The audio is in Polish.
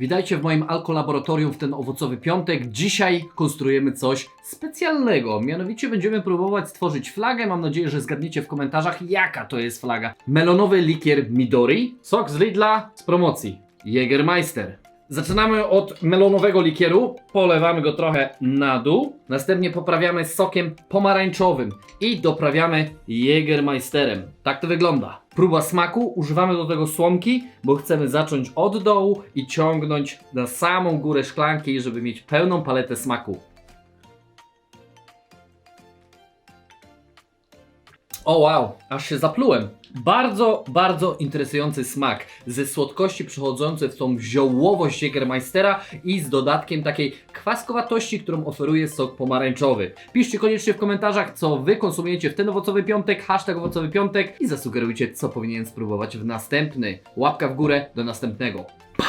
Witajcie w moim alkolaboratorium w ten owocowy piątek. Dzisiaj konstruujemy coś specjalnego. Mianowicie będziemy próbować stworzyć flagę. Mam nadzieję, że zgadniecie w komentarzach, jaka to jest flaga. Melonowy likier Midori, sok z Lidla z promocji, Jägermeister. Zaczynamy od melonowego likieru, polewamy go trochę na dół, następnie poprawiamy sokiem pomarańczowym i doprawiamy Jägermeisterem. Tak to wygląda. Próba smaku, używamy do tego słomki, bo chcemy zacząć od dołu i ciągnąć na samą górę szklanki, żeby mieć pełną paletę smaku. O wow, aż się zaplułem. Bardzo, bardzo interesujący smak. Ze słodkości przechodzący w tą ziołowość Jägermeistera i z dodatkiem takiej kwaskowatości, którą oferuje sok pomarańczowy. Piszcie koniecznie w komentarzach, co wy konsumujecie w ten owocowy piątek, hashtag owocowy piątek i zasugerujcie, co powinien spróbować w następny. Łapka w górę, do następnego. Pa!